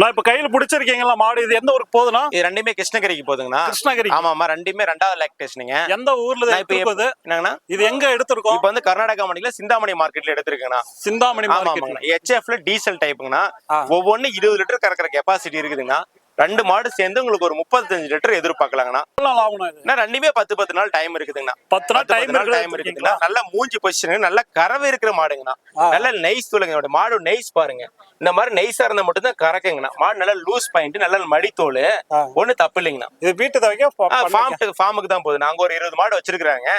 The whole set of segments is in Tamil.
நான் இப்ப கையில பிடிச்சிருக்கீங்களா? மாடு இது எந்த ஊருக்கு போகுதுன்னா இது ரெண்டுமே கிருஷ்ணகிரிக்கு போதுங்கண்ணா கிருஷ்ணகிரி ஆமாமா ரெண்டுமே ரெண்டாவது லாக்டேஷனுங்க எந்த ஊர்ல இப்ப எடுத்துருக்குது என்னங்கண்ணா? இது எங்க எடுத்திருக்கோம்? இப்போ வந்து கர்நாடகா மாநில சிந்தாமணி மார்க்கெட்ல எடுத்திருக்கேங்கண்ணா. சிந்தாமணி ஆமா மார்க்கெட். ஆமாங்கண்ணா ஹெச்எஃப்ல டீசல் டைப்புங்கண்ணா. ஒவ்வொன்னு இருபது லிட்டர் கறக்கிற கெப்பாசிட்டி இருக்குதுங்கண்ணா. ரெண்டு மாடு சேர்ந்து உங்களுக்கு ஒரு முப்பத்தஞ்சு லிட்டர் எதிர்பார்க்கலாங்கண்ணா. நாள் ரெண்டுமே பத்து பத்து நாள் டைம் இருக்குதுங்கண்ணா. பத்து நாள் டைம் டைம் டைம் இருக்குதுங்களா நல்ல மூஞ்சி பொசிஷன் நல்ல கறவை இருக்கிற மாடுங்கண்ணா. நல்ல நெய்ஸ் இதோட மாடு நெய்ஸ் பாருங்க. இந்த மாதிரி நெய்ஸா இருந்தா மட்டும் தான் கறக்குங்கண்ணா. மாடு நல்ல லூஸ் பாயிண்ட் நல்ல மடித்தோல். ஒண்ணு தப்பு இல்லைங்கண்ணா. இது வீட்டு தவைக்க ஃபார்முக்கு ஃபார்முக்கு தான் போகுது. நாங்க ஒரு இருபது மாடு வச்சிருக்காங்க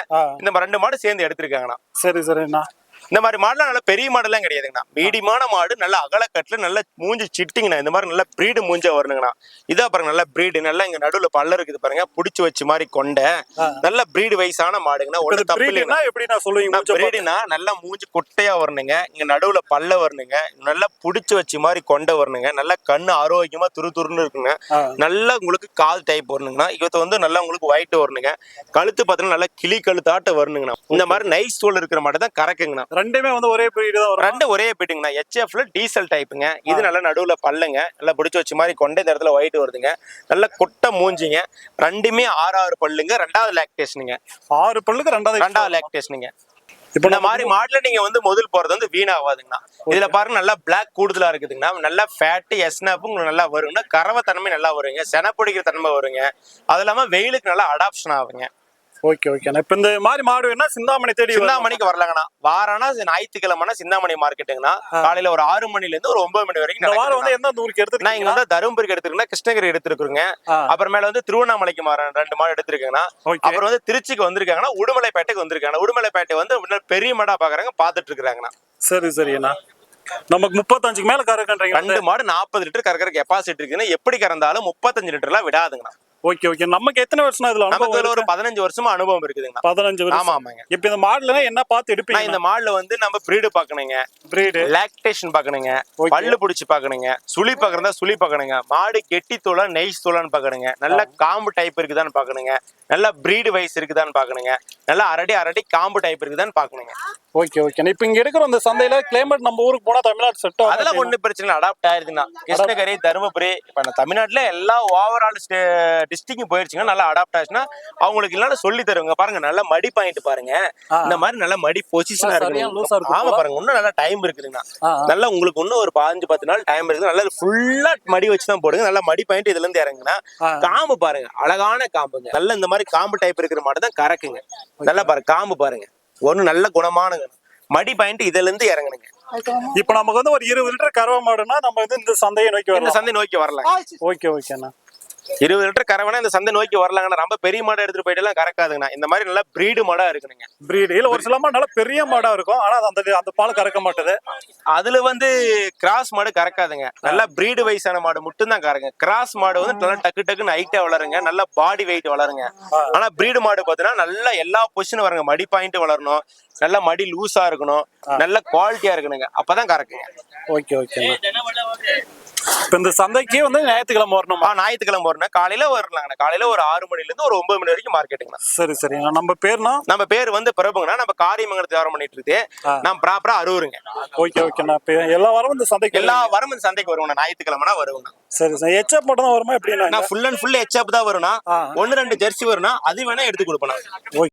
இந்த ரெண்டு மாடு சேர்ந்து எடுத்திருக்காங்கண்ணா. சரி சரிண்ணா. இந்த மாதிரி மாடுலாம் நல்ல பெரிய மாடுலாம் கிடையாதுங்கண்ணா. மீடியமான மாடு நல்ல அகலக்கட்டுல நல்ல மூஞ்சி சிட்டிங்கண்ணா. இந்த மாதிரி நல்ல பிரீடு மூஞ்ச வரணுங்கண்ணா. இதா பாருங்க நல்ல பிரீடு நல்லா இங்க நடுவுல பல்ல இருக்குது பாருங்க. புடிச்சு வச்சு மாதிரி கொண்ட. நல்ல பிரீடு வயசான மாடுங்கண்ணா. ஒண்ணு தப்பு பிரீடுனா எப்படி நான் சொல்லுவீங்க? பிரீடுனா நல்லா மூஞ்சி குட்டையா வரணுங்க. இங்க நடுவுல பல்ல வரணுங்க. நல்லா புடிச்சு வச்சு மாதிரி கொண்ட வரணுங்க. நல்லா கண்ணு ஆரோக்கியமா துரு துருன்னு இருக்குங்க. நல்லா உங்களுக்கு கால் டைப் வரணுங்கண்ணா. இவத்த வந்து நல்லா உங்களுக்கு ஒயிட் வரணுங்க. கழுத்து பார்த்தீங்கன்னா நல்லா கிளி கழுத்தாட்ட வரணுங்கண்ணா. இந்த மாதிரி நைஸ் தோல் இருக்கிற மாட்டை தான் கறக்குங்கண்ணா. ரெண்டுமே வந்து ஒரே பிரீடு தான் ரெண்டு ஒரே போயிட்டுங்கண்ணா ஹெச்எஃப்ல டீசல் டைப்புங்க இது நல்லா நடுவுல பல்லுங்க நல்லா பிடிச்சி வச்ச மாதிரி கொண்ட இந்த இடத்துல ஒயிட் வருதுங்க. நல்ல கொட்டை மூஞ்சிங்க. ரெண்டுமே ஆறு ஆறு பல்லுங்க ரெண்டாவது லாக்டேஷனுங்க ஆறு பல்லுக்கு ரெண்டாவது ரெண்டாவது லாக்டேஷனுங்க இப்போ இந்த மாதிரி மாடுல நீங்க வந்து முதல் போறது வந்து வீணாகாதுங்கண்ணா இதுல பாருங்க நல்லா பிளாக் கூடுதலா இருக்குதுங்கண்ணா. நல்லா ஃபேட் எஸ்னாப் உங்களுக்கு நல்லா வருங்கண்ணா கறவை தன்மை நல்லா வருங்க. சென பிடிக்கிற தன்மை வருங்க. அது இல்லாம வெயிலுக்கு நல்லா அடாப்ஷன் ஆகுங்க. ஓகே ஓகேண்ணா இப்போ இந்த மாதிரி மாடு வேணா சிந்தாமணி தேடி. சிந்தாமணிக்கு வரலங்கண்ணா. வாரானா ஞாயிற்றுக்கிழமைனா சிந்தாமணி மார்க்கெட்டுங்கண்ணா. காலையில ஒரு ஆறு மணில இருந்து ஒரு ஒன்பது மணி வரைக்கும் இந்த வாரம். வந்து எந்த ஊருக்கு நான் இங்க வந்து தருமபுரிக்கு எடுத்துருக்கேன் கிருஷ்ணகிரி எடுத்துருக்குங்க. அப்புறமேல வந்து திருவண்ணாமலைக்கு மாற ரெண்டு மாடு எடுத்திருக்கேங்கண்ணா. ஓகே. அப்புறம் வந்து திருச்சிக்கு வந்திருக்காங்கன்னா உடுமலைப்பேட்டைக்கு வந்திருக்காங்க உடுமலைப்பேட்டை வந்து பெரிய மாடா பாக்குறாங்க பாத்துட்டு இருக்காங்கண்ணா சரி சரிண்ணா நமக்கு முப்பத்தஞ்சுக்கு மேல கறக்குன்றீங்க. ரெண்டு மாடு நாற்பது லிட்டர் கறக்கிற கெப்பாசிட்டி இருக்குன்னா எப்படி கறந்தாலும் முப்பத்தஞ்சு லிட்டர்லாம் விடாதுங்கண்ணா. ஓகே ஓகே நமக்கு எத்தனை வருஷம் இதுல நமக்கு இதுல ஒரு? பதினஞ்சு வருஷமா அனுபவம் இருக்குதுங்கண்ணா. பதினஞ்சு ஆமா வருஷம் ஆமாங்க. இப்போ இந்த மாடுல என்ன பார்த்து எடுப்பீங்க? இந்த மாடுல வந்து நம்ம பிரீடு பாக்கணுங்க பிரீடு லாக்டேஷன் பாக்கணுங்க. பல்லு புடிச்சு பாக்கணுங்க சுழி பாக்குறதா சுழி பாக்கணுங்க மாடு கெட்டி தோலா நெய்ஸ் தோலான்னு பாக்கணுங்க நல்ல காம்பு டைப் இருக்குதான்னு பாக்கணுங்க நல்ல பிரீடு வைஸ் இருக்குதான்னு பாக்கணுங்க நல்ல அரடி அரடி காம்பு டைப் இருக்குதான்னு பாக்கணுங்க ஓகே ஓகே இப்போ இங்க எடுக்கிற அந்த சந்தையில கிளைமேட் நம்ம ஊருக்கு போனா தமிழ்நாடு செட் அதெல்லாம் ஒண்ணு பிரச்சனை அடாப்ட் ஆயிருதுன்னா. கிருஷ்ணகிரி தருமபுரி இப்ப நம்ம தமிழ்நாட்டுல எல்லா ஓவரால் டிஸ்ட்ரிக்ட் போயிருச்சுங்க நல்லா அடாப்ட் ஆச்சுன்னா அவங்களுக்கு இல்லைன்னா சொல்லி தருவாங்க. பாருங்க நல்ல மடி பாயிண்ட் பாருங்க. இந்த மாதிரி நல்ல மடி பொசிஷனா இருக்கு ஆமா. பாருங்க இன்னும் நல்லா டைம் இருக்குதுங்கண்ணா. நல்லா உங்களுக்கு இன்னும் ஒரு பாஞ்சு பத்து நாள் டைம் இருக்குது. நல்லா ஃபுல்லா மடி வச்சு தான் போடுங்க. நல்லா மடி பாயிண்ட் இதுல இருந்து இறங்குனா. காம்பு பாருங்க அழகான காம்புங்க. நல்ல இந்த மாதிரி காம்பு டைப் இருக்கிற மாடு தான் கறக்குங்க. நல்லா பாருங்க காம்பு பாருங்க. ஒண்ணு நல்ல குணமானங்க மடி பாயிண்ட் இதுல இருந்து இறங்குனுங்க. இப்போ நமக்கு வந்து ஒரு இருபது லிட்டர் கறவை மாடுனா நம்ம வந்து இந்த சந்தையை நோக்கி இந்த வரலாம். சந்தை நோக்கி வரலாம் ஓகே ஓகேண்ணா இருபது லிட்டர் கறவைனா இந்த சந்தை நோக்கி வரலாங்கண்ணா. ரொம்ப பெரிய மாடை எடுத்துட்டு போயிட்டு எல்லாம் கறக்காதுங்கண்ணா. இந்த மாதிரி நல்லா பிரீடு மாடா இருக்குனுங்க. பிரீடு இல்ல ஒரு சில மாடு நல்லா பெரிய மாடா இருக்கும். ஆனா அந்த அந்த பால் கறக்க மாட்டுது. அதுல வந்து கிராஸ் மாடு கறக்காதுங்க. நல்லா பிரீடு வயசான மாடு மட்டும் தான் கறங்க கிராஸ் மாடு வந்து நல்லா டக்கு டக்குன்னு ஹைட்டா வளருங்க. நல்லா பாடி வெயிட் வளருங்க. ஆனா பிரீடு மாடு பாத்தீங்கன்னா நல்லா எல்லா பொசிஷனும் வருங்க. மடி பாயிண்ட் வளரணும். நல்லா மடி லூஸா இருக்கணும். நல்ல குவாலிட்டியா இருக்கணுங்க. அப்பதான் கறக்குங்க. ஓகே ஓகேண்ணா. இப்போ இந்த சந்தைக்கு வந்து ஞாயிற்றுக்கிழமை வரணுமா? ஞாயிற்றுக்கிழமை வரணும். காலையில வரலாங்கண்ணா. காலையில ஒரு ஆறு மணில இருந்து ஒரு ஒன்பது மணி வரைக்கும் மார்க்கெட்டுங்கண்ணா. சரி சரிண்ணா நம்ம பேர்னா? நம்ம பேர் வந்து பிரபுங்கண்ணா. நம்ம காரியமங்கலத்தை வியாபாரம் பண்ணிட்டு இருக்கு. நான் ப்ராப்பரா அருவுருங்க ஓகே ஓகேண்ணா. இப்போ எல்லா வாரமும் இந்த சந்தைக்கு எல்லா வாரமும் இந்த சந்தைக்கு வருவோம் ஞாயிற்றுக்கிழமைனா வருவோம் சரி சரி. ஹெச்எப் மட்டும் தான் வருமா? எப்படின்னா நான் ஃபுல் அண்ட் ஃபுல் ஹெச்அப் தான் வரும்னா. ஒன்னு ரெண்டு ஜெர்சி வரும்னா அது வேணா எடுத்து கொடுப்பேன்